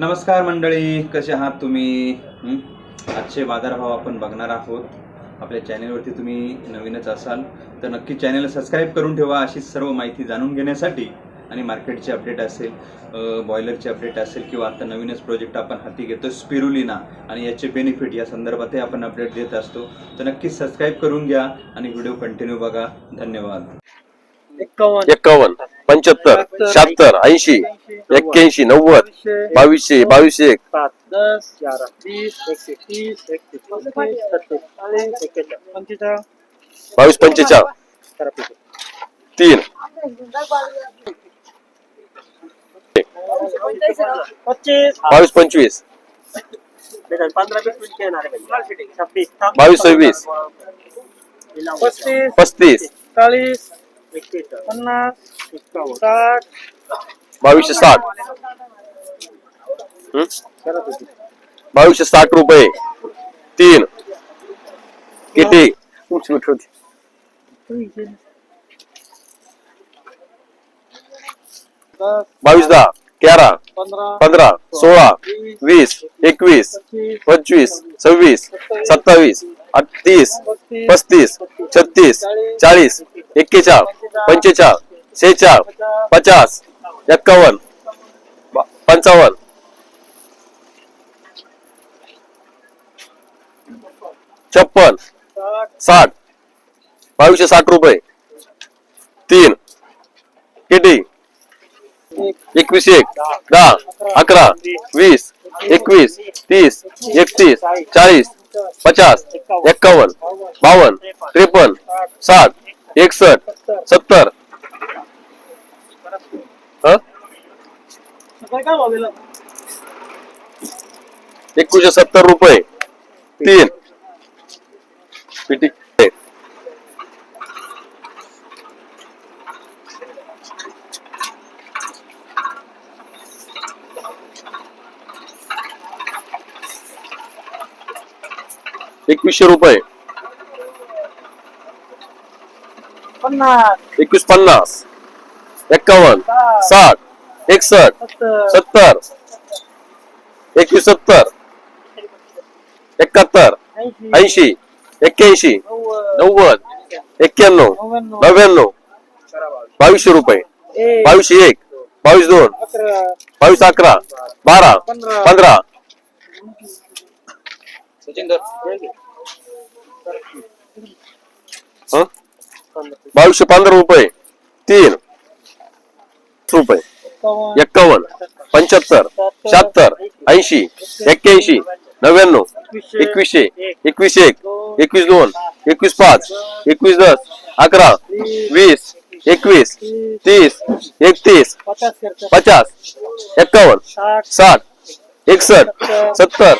नमस्कार मंडळी कसे आहात तुम्ही? आजचे बाजारभाव आपण बघणार आहोत. आपल्या चॅनेलवरती तुम्ही नवीनच असाल तर नक्की चॅनेल सबस्क्राईब करून ठेवा अशीच सर्व माहिती जाणून घेण्यासाठी. आणि मार्केटचे अपडेट असेल बॉयलरचे अपडेट असेल किंवा आता नवीनच प्रोजेक्ट आपण हाती घेतो स्पिरुलिना. आणि याचे बेनिफिट या संदर्भातही आपण अपडेट देत असतो. तर नक्की सबस्क्राईब करून घ्या आणि व्हिडिओ कंटिन्यू बघा. धन्यवाद. एक्कावन्न पंच्याहत्तर शहात्तर ऐंशी एक्क्याऐंशी नव्वद बावीसशे बावीसशे एक. सात दस ग्यारह वीस एकशे तीस एकशे पस्तीस छत्तीस चाळीस एक्केचाळीस पंचेचाळीस. बावीस पंचेचाळ. तीन. पच्चीस. बावीस पंचवीस. बेटा, पंधरा वीस मिनिट येणार आहे भाई. छब्बीस. बावीस सव्वीस. पस्तीस. पस्तीस. चाळीस. पन्नास साठ बावीसशे साठ. हं? बावीसशे साठ रुपये. तीन. किती? बावीस दहा. तेरा पंधरा. सोळा. वीस. एकवीस. पच्चीस पंचवीस. सव्वीस. सत्तावीस. तीस पस्तीस. छत्तीस. चाळीस. एक्केचाळ पंचेचाळ शेचाळ पचास एक्कावन्न पंचावन्न. छप्पन साठ बावीसशे साठ रुपये. तीन किती एकवीस एक दहा अकरा वीस एकवीस तीस एकतीस चाळीस पचास एक्कावन्न बावन्न त्रेपन्न साठ एकसठ सत्तर. हं? एकूणशे सत्तर रुपये. तीन. पिटी. एकवीसशे रुपये. पन्नास. एकवीस पन्नास. एक्कावन्न साठ. एकसष्ट. सत्तर. एकवीस सत्तर. एकाहत्तर. ऐंशी. ऐंशी. एक्क्याऐंशी. नव्वद. एक्क्याण्णव. नव्याण्णव. बावीसशे रुपये. बावीसशे एक. बावीस दोन. बावीस अकरा. बारा. पंधरा. हं? बावीसशे पंधरा रुपये. तीन. रुपये. एकावन्न. एक्कावन्न पंच्याहत्तर. शहात्तर. ऐंशी. एक्क्याऐंशी. नव्याण्णव. एकवीसशे. एकवीस एक. एकवीस दोन. एकवीस पाच. एकवीस दस. अकरा. वीस. एकवीस. तीस. एकतीस. पचास. एक्कावन्न साठ. एकसष्ट. सत्तर.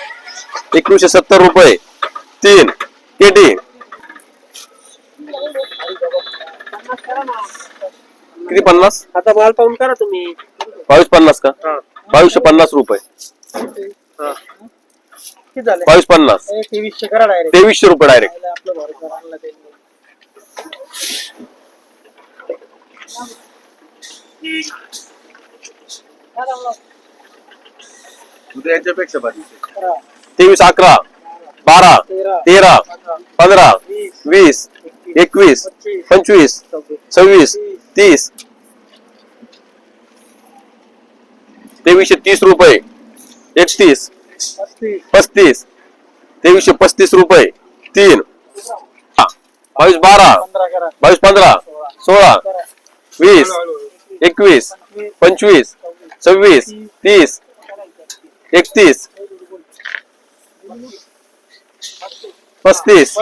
एकोणीसशे सत्तर रुपये. तीन केटी किती पन्नास? आता माल पाहून करा तुम्ही. बावीस पन्नास का? हा. बावीसशे पन्नास रुपये. हा. किती झाले? बावीस पन्नास. ए, तेवीसशे करा डायरेक्ट तेवीसशे रुपये डायरेक्ट आपलं भरोसा आणला त्यांनी याच्यापेक्षा करा. तेवीस अकरा बारा तेरा तेरा पंधरा वीस वीस एकवीस पंचवीस सव्वीस तीस तेवीसशे तीस रुपये. एकतीस. पस्तीस. तेवीसशे पस्तीस रुपये. तीन. बावीस बारा. बावीस पंधरा. सोळा. वीस. एकवीस. पंचवीस. सव्वीस. तीस. एकतीस. पस्तीस.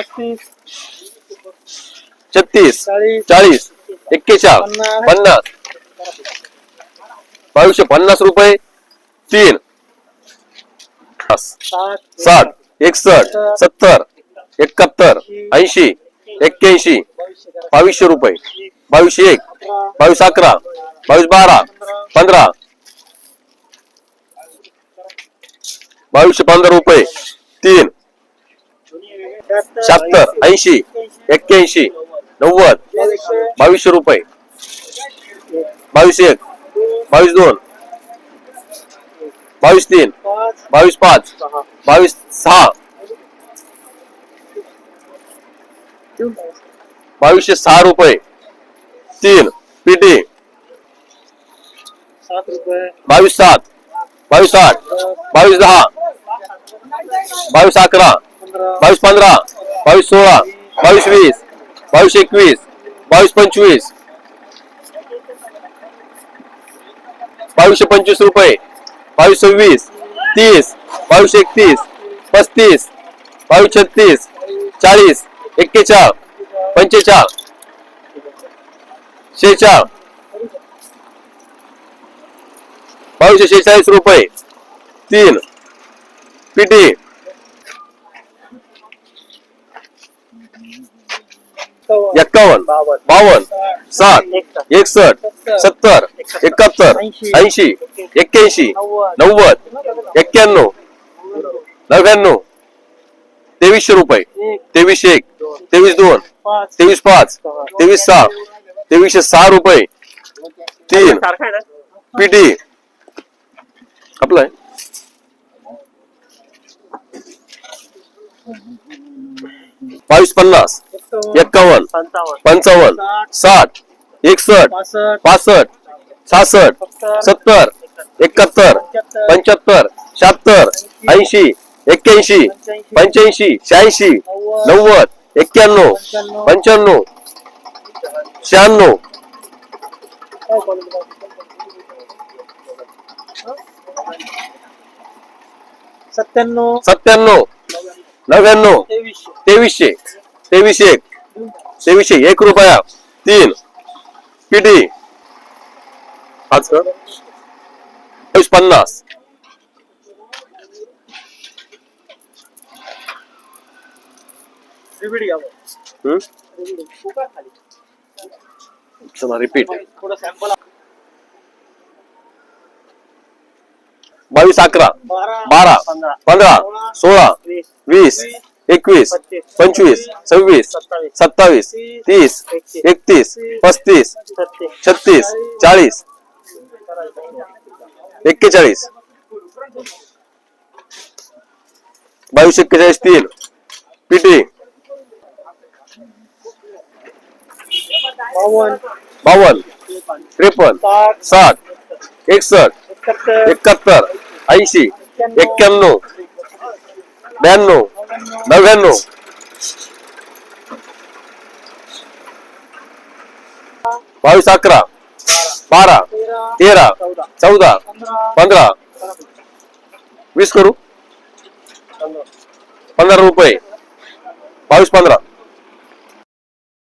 छत्तीस. चाळीस. चाळीस एक्केचाळ पन्नास. बावीसशे पन्नास रुपये तीन साठ एकसठ सत्तर एकाहत्तर ऐंशी एक्क्याऐंशी बावीसशे रुपये. बावीसशे एक बावीस अकरा बावीस बारा पंधरा. बावीसशे पंधरा रुपये तीन शहात्तर ऐंशी एक्क्याऐंशी नव्वद बावीसशे बावीसशे रुपये. बावीस एक बावीस दोन. बावीस तीन. बावीस पाच. बावीस सहा. बावीसशे सहा रुपये. तीन. पीटी. बावीस सात. बावीस आठ. बावीस दहा. बावीस अकरा. बावीस पंधरा. बावीस सोळा. बावीस वीस. बावीस एकवीस. बावीस पंचवीस. बावीसशे पंचवीस रुपये बावीस सव्वीस तीस बावीस एकतीस पस्तीस बावीस छत्तीस चाळीस एक्केचाळ पंचेचाळ शेचाळ. बावीसशे शेहेचाळीस रुपये तीन पिटी. एक्कावन्न बावन्न बावन्न साठ एकसष्ट सत्तर एकाहत्तर ऐंशी एक्क्याऐंशी नव्वद एक्क्याण्णव नव्याण्णव तेवीसशे रुपये तेवीस तेवीसशे एक तेवीस दोन तेवीस पाच तेवीस सहा तेवीसशे सहा रुपये तीन पीटी आहे आपलं बावीस पन्नास एक्कावन्न पंचावन्न साठ एकसष्ट पासष्ट सहासष्ट सत्तर एकाहत्तर पंच्याहत्तर शहात्तर ऐंशी एक्क्याऐंशी पंच्याऐंशी शहाऐंशी नव्वद एक्क्याण्णव पंच्याण्णव शहाण्णव. सत्त्याण्णव सत्त्याण्णव नव्याण्णव तेवीसशे. तेवीसशे तेवीसशे एक तेवीसशे एक रुपया तीन पाच? बावीस पन्नास रिपीट. चला बावीस अकरा. बारा. पंधरा. सोळा. वीस. एकवीस पंचवीस सव्वीस सत्तावीस तीस एकतीस पस्तीस छत्तीस चाळीस एक्केचाळीस. बावीस एक्केचाळीस तीन. पिटी. बावन्न बावन्न त्रेपन्न साठ एकसष्ट एकाहत्तर ऐंशी एक्क्याण्णव ब्याण्णव नव्याण्णव बावीस अकरा बारा तेरा तेरा चौदा चौदा पंधरा पंधरा वीस करू पंधरा रुपये बावीस पंधरा